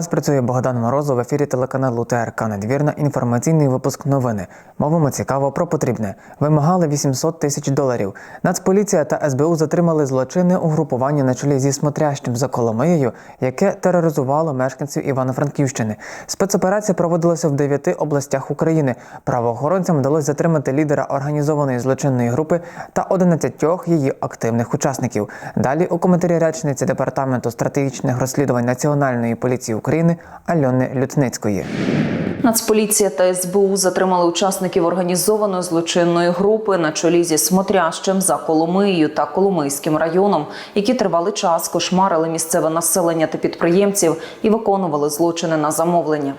Вас працює Богдан Морозов в ефірі телеканалу ТРК Надвірна. Інформаційний випуск новини. Мовимо цікаво про потрібне. Вимагали 800 тисяч доларів. Нацполіція та СБУ затримали злочинне угрупування на чолі зі смотрящим за Коломиєю, яке тероризувало мешканців Івано-Франківщини. Спецоперація проводилася в дев'яти областях України. Правоохоронцям вдалося затримати лідера організованої злочинної групи та 11 її активних учасників. Далі у коментарі речниці департаменту стратегічних розслідувань Національної поліції України Альони Лютницької. Нацполіція та СБУ затримали учасників організованої злочинної групи на чолі зі Смотрящим за Коломиєю та Коломийським районом, які тривалий час кошмарили місцеве населення та підприємців і виконували злочини на замовлення.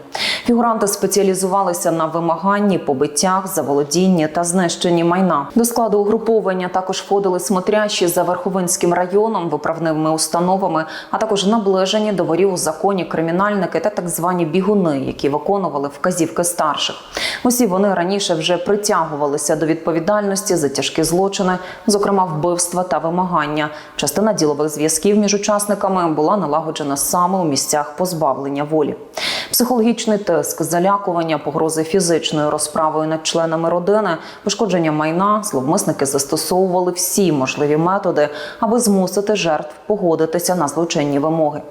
Фігуранти спеціалізувалися на вимаганні, побиттях, заволодінні та знищенні майна. До складу угруповання також входили смотрящі за Верховинським районом, виправними установами, а також наближені до ворів у законі кримінальники та так звані бігуни, які виконували вказівки старших. Усі вони раніше вже притягувалися до відповідальності за тяжкі злочини, зокрема вбивства та вимагання. Частина ділових зв'язків між учасниками була налагоджена саме у місцях позбавлення волі. Психологічний тиск, залякування, погрози фізичною розправою над членами родини, пошкодження майна, зловмисники застосовували всі можливі методи, аби змусити жертв погодитися на злочинні вимоги.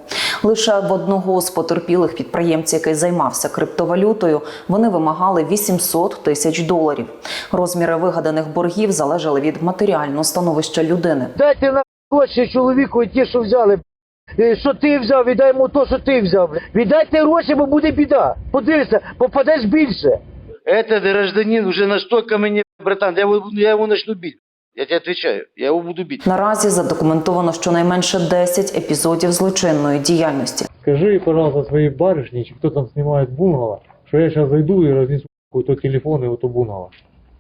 Лише в одного з потерпілих підприємців, який займався криптовалютою, вони вимагали 800 тисяч доларів. Розміри вигаданих боргів залежали від матеріального становища людини. Дайте на гроші чоловіку ті, що взяли. Е, Що ти взяв, віддай йому то, що ти взяв. Віддайте гроші, бо буде біда. Подивися, попадеш більше. Этот гражданин уже настолько мне, братан, я его, я его начну бить. Я тебе отвечаю, я его буду бить. Наразі задокументовано щонайменше 10 епізодів злочинної діяльності. Скажи, пожалуйста, своей барышне, чи кто там снимает бунгало, что я сейчас зайду и разнесу какой-то телефон и вот то бунгало.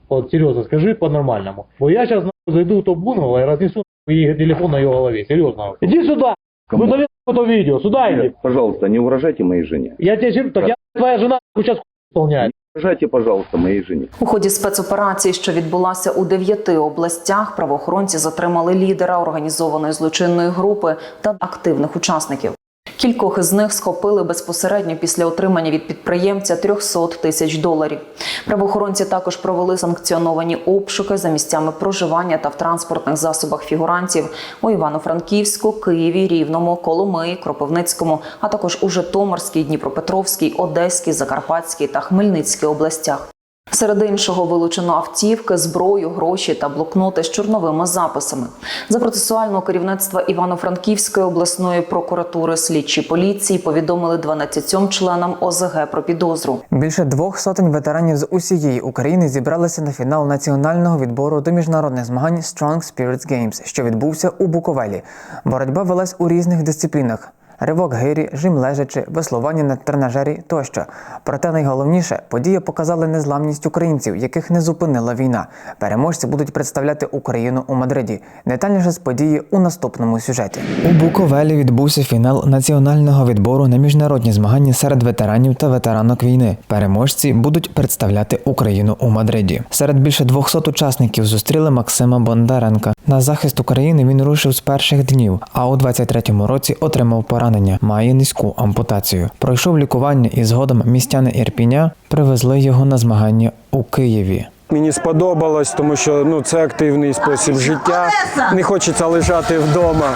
Вот серьезно, скажи по-нормальному. Бо я сейчас зайду в то бунгало и разнесу ей телефон на ее голове. Серьезно. Иди сюда. Кому? Удали это видео. Сюда иди. Пожалуйста, не угрожайте моей жене. Я тебе так я твоя жена сейчас исполняет. Не пожалуйста, моїй жені У ході спецоперації, що відбулася у дев'яти областях, правоохоронці затримали лідера організованої злочинної групи та активних учасників. Кількох із них схопили безпосередньо після отримання від підприємця 300 тисяч доларів. Правоохоронці також провели санкціоновані обшуки за місцями проживання та в транспортних засобах фігурантів у Івано-Франківську, Києві, Рівному, Коломиї, Кропивницькому, а також у Житомирській, Дніпропетровській, Одеській, Закарпатській та Хмельницькій областях. Серед іншого вилучено автівки, зброю, гроші та блокноти з чорновими записами. За процесуального керівництва Івано-Франківської обласної прокуратури слідчі поліції повідомили 12 членам ОЗГ про підозру. Більше двох сотень ветеранів з усієї України зібралися на фінал національного відбору до міжнародних змагань Strong Spirits Games, що відбувся у Буковелі. Боротьба велась у різних дисциплінах. Ривок гирі, жим лежачи, веслування на тренажері тощо. Проте найголовніше події показали незламність українців, яких не зупинила війна. Переможці будуть представляти Україну у Мадриді. Детальніше з події у наступному сюжеті. У Буковелі відбувся фінал національного відбору на міжнародні змагання серед ветеранів та ветеранок війни. Переможці будуть представляти Україну у Мадриді. Серед більше 200 учасників зустріли Максима Бондаренка. На захист України він рушив з перших днів, а у 23-му році отримав поранення, має низьку ампутацію. Пройшов лікування і згодом містяни Ірпіня привезли його на змагання у Києві. Мені сподобалось, тому що ну це активний спосіб життя. Не хочеться лежати вдома.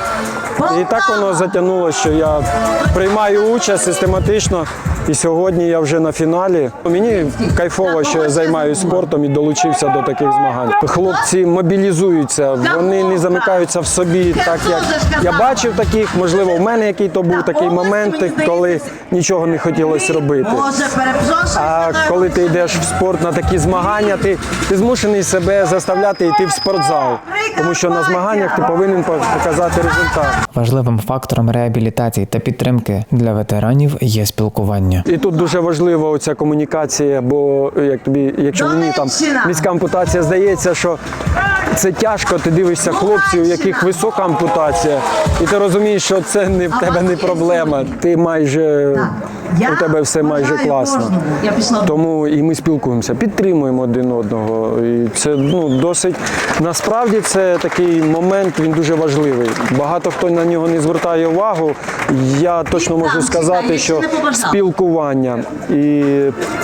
І так воно затягнуло, що я приймаю участь систематично. І сьогодні я вже на фіналі. Мені кайфово, що я займаюся спортом і долучився до таких змагань. Хлопці мобілізуються, вони не замикаються в собі, так як я бачив таких. Можливо, в мене який то був такий момент, коли нічого не хотілося робити. А коли ти йдеш в спорт на такі змагання, ти, ти змушений себе заставляти йти в спортзал, тому що на змаганнях ти повинен показати результат. Важливим фактором реабілітації та підтримки для ветеранів є спілкування. І тут дуже важлива ця комунікація, бо як тобі, якщо мені там міська ампутація здається, що це тяжко, ти дивишся хлопців, у яких висока ампутація, і ти розумієш, що це не в тебе не проблема. Ти майже у тебе все майже класно. Тому і ми спілкуємося, підтримуємо один одного. І це ну досить насправді це такий момент, він дуже важливий. Багато хто на нього не звертає увагу. Я точно можу сказати, що спілкування і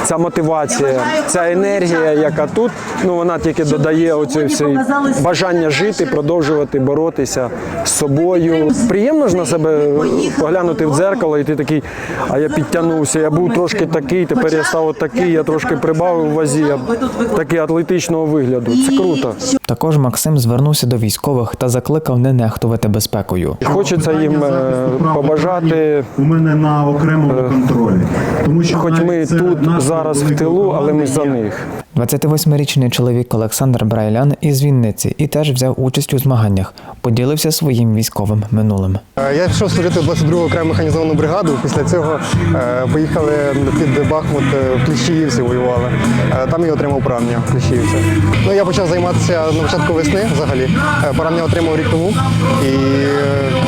ця мотивація, ця енергія, яка тут, ну вона тільки додає оце все бажання жити, продовжувати боротися з собою. Приємно ж на себе поглянути в дзеркало, і ти такий, а я підтягнувся. Я був трошки такий, тепер я став такий, я трошки прибавив в вазі. Я такий атлетичного вигляду. Це круто. Також Максим звернувся до військових та закликав не нехтувати безпекою. Хочеться їм е, побажати. у мене на окремому контролі. Тому що Хоч ми тут зараз в тилу, але ми за них. 28-річний чоловік Олександр Брайлян із Вінниці і теж взяв участь у змаганнях, поділився своїм військовим минулим. Е, Я пішов служити в 22-гу окрему механізовану бригаду. Після цього е, поїхали під Бахмут е, в Кліщіївці воювали. Там я отримав поранення в Кліщіївці. Ну, я почав займатися на початку весни взагалі. Поранення отримав рік тому. І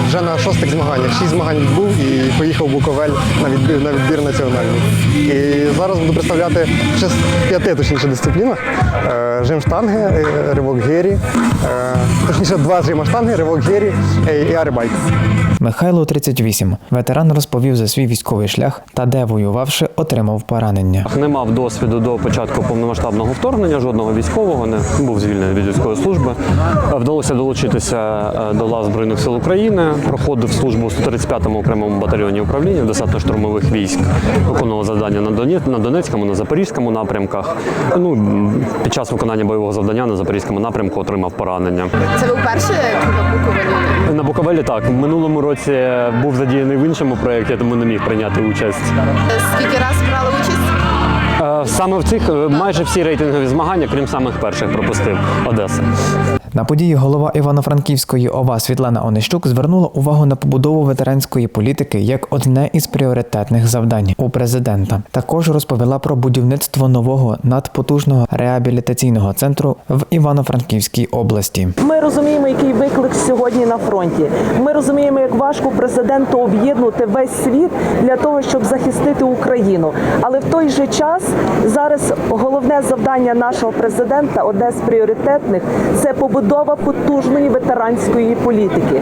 вже на шостих змаганнях. Шість змагань відбув і поїхав в Буковель на відбір, на відбір національний. І зараз буду представляти ще п'яти точніше дисциплінах. Е, Жим штанги, е, ривок гирі, е, точніше два жима штанги, ривок гирі е, і арибайк. Михайло 38. Ветеран розповів за свій військовий шлях та де воювавши, отримав поранення. Не мав досвіду до початку повномасштабного вторгнення, жодного військового, не був звільнений від військової служби. Вдалося долучитися до лав Збройних сил України, проходив службу у 135-му окремому батальйоні управління десантно-штурмових військ, виконував завдання на Донецькому, на Запорізькому напрямках. Ну, під час виконання бойового завдання на Запорізькому напрямку отримав поранення. Це був перший на Буковелі? На Буковелі так, в минулому році був задіяний в іншому проєкті, тому не міг прийняти участь. Скільки раз брали участь? Е, Саме в цих е, майже всі рейтингові змагання, крім самих перших, пропустив Одеса. На події голова Івано-Франківської ОВА Світлана Онищук звернула увагу на побудову ветеранської політики як одне із пріоритетних завдань у президента. Також розповіла про будівництво нового надпотужного реабілітаційного центру в Івано-Франківській області. Ми розуміємо, який виклик сьогодні на фронті. Ми розуміємо, як важко президенту об'єднувати весь світ для того, щоб захистити Україну. Але в той же час зараз головне завдання нашого президента, одне з пріоритетних, це побудова потужної ветеранської політики.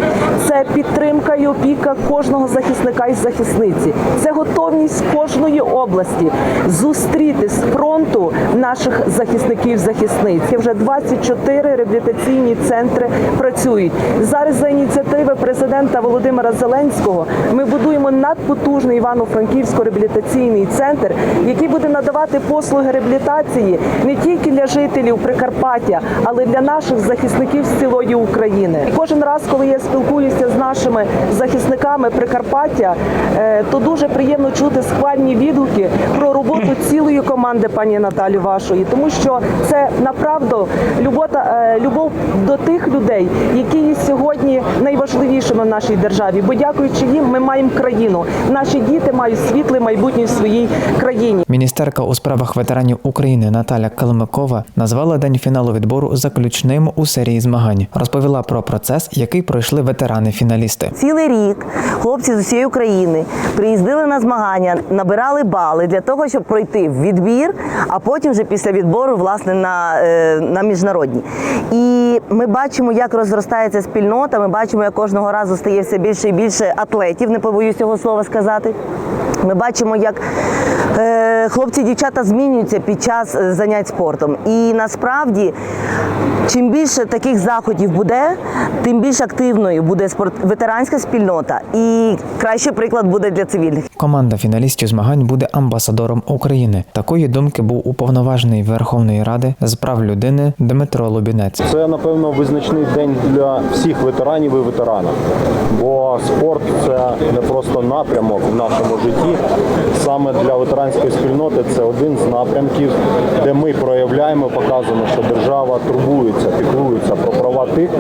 Це підтримка і опіка кожного захисника і захисниці. Це готовність кожної області зустріти з фронту наших захисників захисниць. Вже 24 реабілітаційні центри працюють. Зараз за ініціативи президента Володимира Зеленського ми будуємо надпотужний Івано-Франківсько реабілітаційний центр, який буде надавати послуги реабілітації не тільки для жителів Прикарпаття, але й для наших захисників з цілої України. І кожен раз, коли я спілкуюся з нашими захисниками Прикарпаття, е, то дуже приємно чути схвальні відгуки про роботу цілої команди пані Наталі вашої, тому що це направду любов, та- е, любов до тих людей, які є сьогодні найважливішими в нашій державі. Бо дякуючи їм, ми маємо країну. Наші діти мають світле майбутнє в своїй країні. Міністерка у справах ветеранів України Наталя Калмикова назвала день фіналу відбору заключним у серії змагань. Розповіла про процес, який пройшли ветерани-фіналісти. Цілий рік хлопці з усієї України приїздили на змагання, набирали бали для того, щоб пройти в відбір, а потім вже після відбору власне на, е, на міжнародні. І ми бачимо, як розростається спільнота. Ми бачимо, як кожного разу стає все більше і більше атлетів. Не побоюсь цього слова сказати. Ми бачимо, як е, хлопці і дівчата змінюються під час е, занять спортом. І насправді, чим більше таких заходів буде, тим більш активною буде ветеранська спільнота, і кращий приклад буде для цивільних. Команда фіналістів змагань буде амбасадором України. Такої думки був уповноважений Верховної Ради з прав людини Дмитро Лубінець. Це напевно визначний день для всіх ветеранів і ветеранок. Бо спорт це не просто напрямок в нашому житті. Саме для ветеранської спільноти це один з напрямків, де ми проявляємо, показуємо, що держава турбується піклуються про права тих,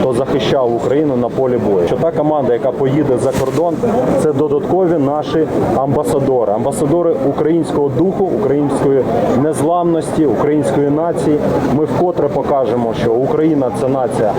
хто захищав Україну на полі бою. Що та команда, яка поїде за кордон, це додаткові наші амбасадори, амбасадори українського духу, української незламності, української нації. Ми вкотре покажемо, що Україна це нація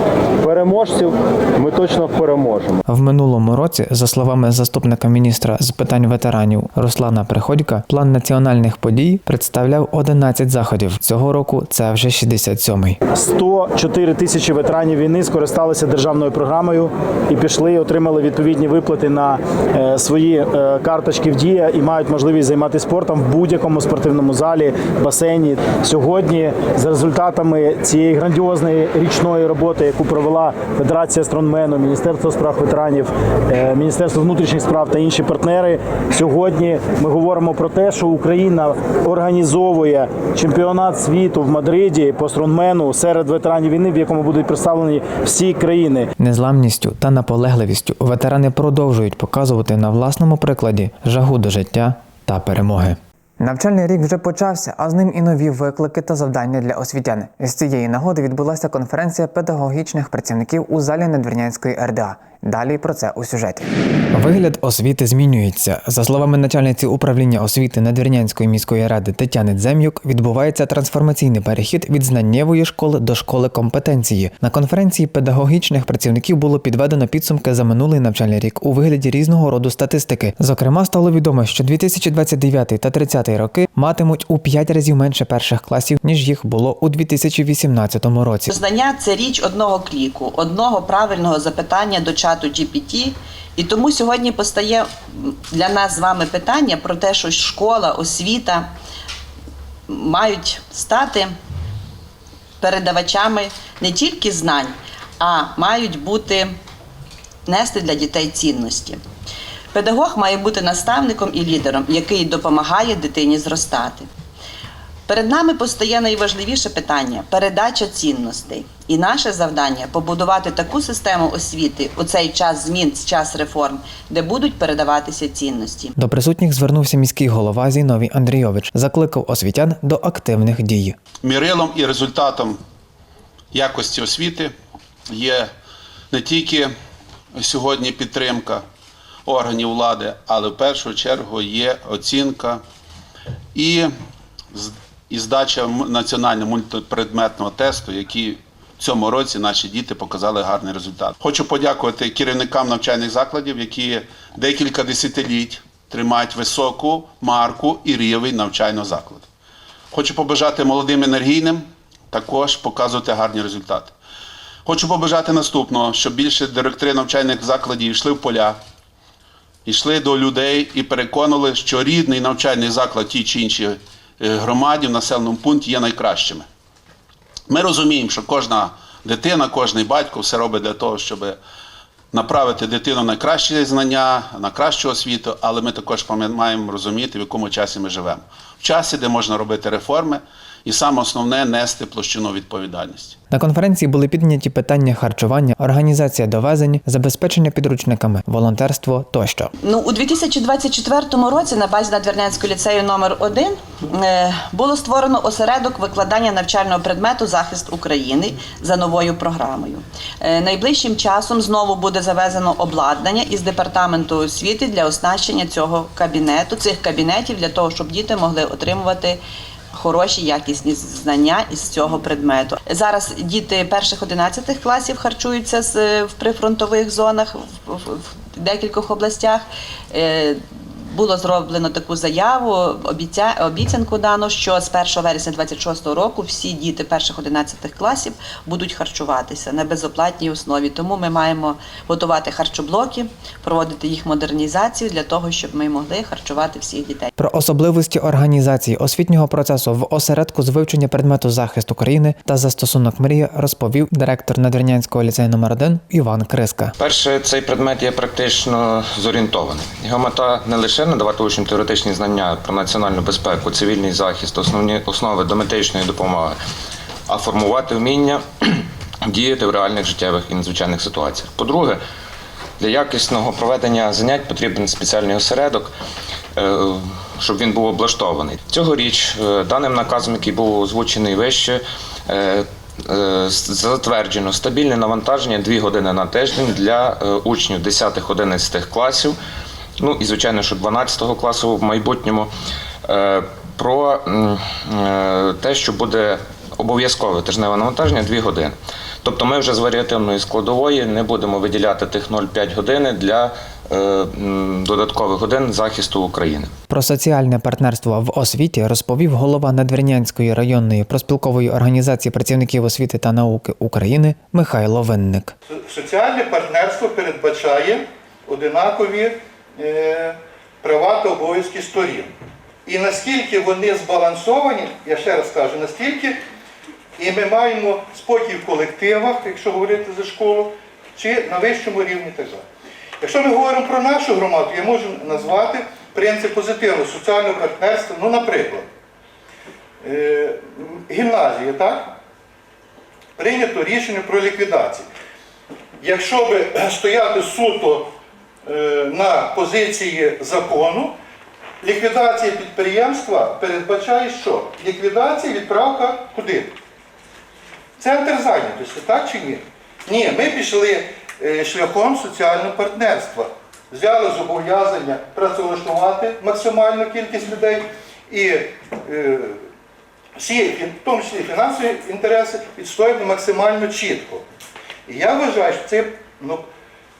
переможців. Ми точно переможемо. В минулому році, за словами заступника міністра з питань ветеранів Руслана Приходька, план національних подій представляв 11 заходів. Цього року це вже 67-й. 104 тисячі ветеранів війни скористалися державною програмою і пішли, отримали відповідні виплати на е, свої е, карточки в дія і мають можливість займатися спортом в будь-якому спортивному залі, басейні. Сьогодні, за результатами цієї грандіозної річної роботи, яку провела Федерація стронгмену, Міністерство справ ветеранів, е, Міністерство внутрішніх справ та інші партнери, сьогодні ми говоримо про те, що Україна організовує чемпіонат світу в Мадриді по стронгмену серед ветеранів війни, в якому будуть представлені всі країни. Незламністю та наполегливістю ветерани продовжують показувати на власному прикладі жагу до життя та перемоги. Навчальний рік вже почався, а з ним і нові виклики та завдання для освітян. З цієї нагоди відбулася конференція педагогічних працівників у залі Надвірнянської РДА. Далі про це у сюжеті. Вигляд освіти змінюється. За словами начальниці управління освіти Надвірнянської міської ради Тетяни Дзем'юк, відбувається трансформаційний перехід від знаннєвої школи до школи компетенції. На конференції педагогічних працівників було підведено підсумки за минулий навчальний рік у вигляді різного роду статистики. Зокрема, стало відомо, що 2029 та 30 роки матимуть у 5 разів менше перших класів, ніж їх було у 2018 році. Знання це річ одного кліку, одного правильного запитання до чату GPT. І тому сьогодні постає для нас з вами питання про те, що школа, освіта мають стати передавачами не тільки знань, а мають бути нести для дітей цінності. Педагог має бути наставником і лідером, який допомагає дитині зростати. Перед нами постає найважливіше питання передача цінностей. І наше завдання побудувати таку систему освіти у цей час змін, час реформ, де будуть передаватися цінності. До присутніх звернувся міський голова Зіновій Андрійович, закликав освітян до активних дій. Мірилом і результатом якості освіти є не тільки сьогодні підтримка органів влади, але в першу чергу є оцінка і, з- і здача національного мультипредметного тесту, який в цьому році наші діти показали гарний результат. Хочу подякувати керівникам навчальних закладів, які декілька десятиліть тримають високу марку і рівень навчального закладу. Хочу побажати молодим енергійним також показувати гарні результати. Хочу побажати наступного, щоб більше директори навчальних закладів йшли в поля, йшли до людей і переконували, що рідний навчальний заклад тій чи іншій е, громаді в населеному пункті є найкращими. Ми розуміємо, що кожна дитина, кожний батько все робить для того, щоб направити дитину на кращі знання, на кращу освіту, але ми також маємо розуміти, в якому часі ми живемо. В часі, де можна робити реформи, і саме основне нести площину відповідальності. На конференції були підняті питання харчування, організація довезень, забезпечення підручниками, волонтерство тощо. Ну, у 2024 році на базі Надвірнянського ліцею номер 1 е, було створено осередок викладання навчального предмету захист України за новою програмою. Е, найближчим часом знову буде завезено обладнання із департаменту освіти для оснащення цього кабінету, цих кабінетів для того, щоб діти могли отримувати. Хороші якісні знання із цього предмету. Зараз діти перших 11 класів харчуються з, в прифронтових зонах в, декількох областях. Було зроблено таку заяву, обіця, обіцянку дано, що з 1 вересня 2026 року всі діти перших 11 класів будуть харчуватися на безоплатній основі. Тому ми маємо готувати харчоблоки, проводити їх модернізацію для того, щоб ми могли харчувати всіх дітей. Про особливості організації освітнього процесу в осередку з вивчення предмету захист України та застосунок мрія розповів директор Надвірнянського ліцею номер 1 Іван Криска. Перше, цей предмет є практично зорієнтований. Його мета не лише надавати учням теоретичні знання про національну безпеку, цивільний захист, основні основи до медичної допомоги, а формувати вміння діяти в реальних життєвих і надзвичайних ситуаціях. По-друге, для якісного проведення занять потрібен спеціальний осередок, е, щоб він був облаштований. Цьогоріч е, даним наказом, який був озвучений вище, е, затверджено стабільне навантаження 2 години на тиждень для учнів 10-11 класів, ну і звичайно, що 12 класу в майбутньому. Е, Про е, те, що буде обов'язкове тижневе навантаження 2 години. Тобто ми вже з варіативної складової не будемо виділяти тих 0,5 години для е, додаткових годин захисту України. Про соціальне партнерство в освіті розповів голова Надвірнянської районної проспілкової організації працівників освіти та науки України Михайло Винник. Соціальне партнерство передбачає одинакові права та обов'язки сторін. І наскільки вони збалансовані, я ще раз кажу, настільки, і ми маємо спокій в колективах, якщо говорити за школу, чи на вищому рівні так далі. Якщо ми говоримо про нашу громаду, я можу назвати принцип позитивного соціального партнерства, ну, наприклад, е, гімназія, так? Прийнято рішення про ліквідацію. Якщо би стояти суто е, на позиції закону, ліквідація підприємства передбачає що? Ліквідація, відправка куди? Центр зайнятості, так чи ні? Ні, ми пішли е, шляхом соціального партнерства. Взяли зобов'язання працевлаштувати максимальну кількість людей і е, всі, в тому числі фінансові інтереси, відстояти максимально чітко. І я вважаю, що це ну,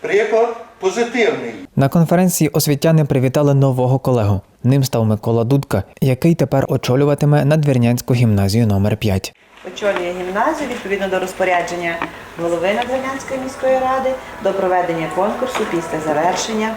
приклад позитивний. На конференції освітяни привітали нового колегу. Ним став Микола Дудка, який тепер очолюватиме Надвірнянську гімназію номер 5 очолює гімназію відповідно до розпорядження голови Надвірнянської міської ради до проведення конкурсу після завершення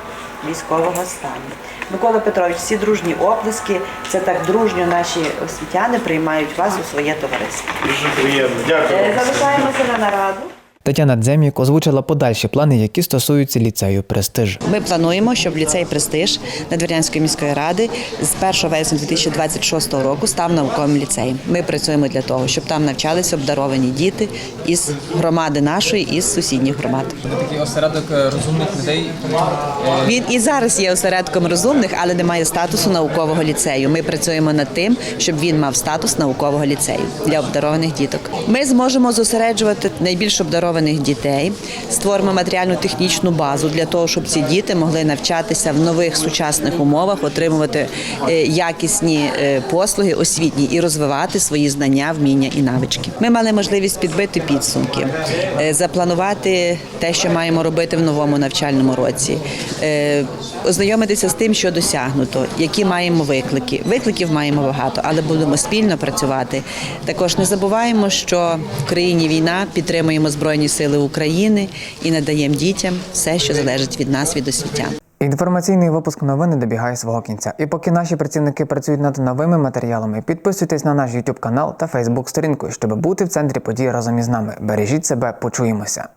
військового стану. Микола Петрович, всі дружні оплески. Це так дружньо наші освітяни приймають вас у своє товариство. Дуже приємно. Дякую. Е, Залишаємося на нараду. Тетяна Дзем'як озвучила подальші плани, які стосуються ліцею Престиж. Ми плануємо, щоб ліцей Престиж Надвірнянської міської ради з 1 вересня 2026 року став науковим ліцеєм. Ми працюємо для того, щоб там навчалися обдаровані діти із громади нашої і з сусідніх громад. Такий осередок е, розумних людей. Він і зараз є осередком розумних, але не має статусу наукового ліцею. Ми працюємо над тим, щоб він мав статус наукового ліцею для обдарованих діток. Ми зможемо зосереджувати найбільш обдарованих дітей, створимо матеріально-технічну базу для того, щоб ці діти могли навчатися в нових сучасних умовах, отримувати е, якісні е, послуги освітні і розвивати свої знання, вміння і навички. Ми мали можливість підбити підсумки, е, запланувати те, що маємо робити в новому навчальному році, ознайомитися з тим, що досягнуто, які маємо виклики. Викликів маємо багато, але будемо спільно працювати. Також не забуваємо, що в країні війна підтримуємо Збройні Сили України і надаємо дітям все, що залежить від нас, від освітян. Інформаційний випуск новини добігає свого кінця. І поки наші працівники працюють над новими матеріалами, підписуйтесь на наш YouTube канал та Facebook сторінку, щоб бути в центрі подій разом із нами. Бережіть себе, почуємося.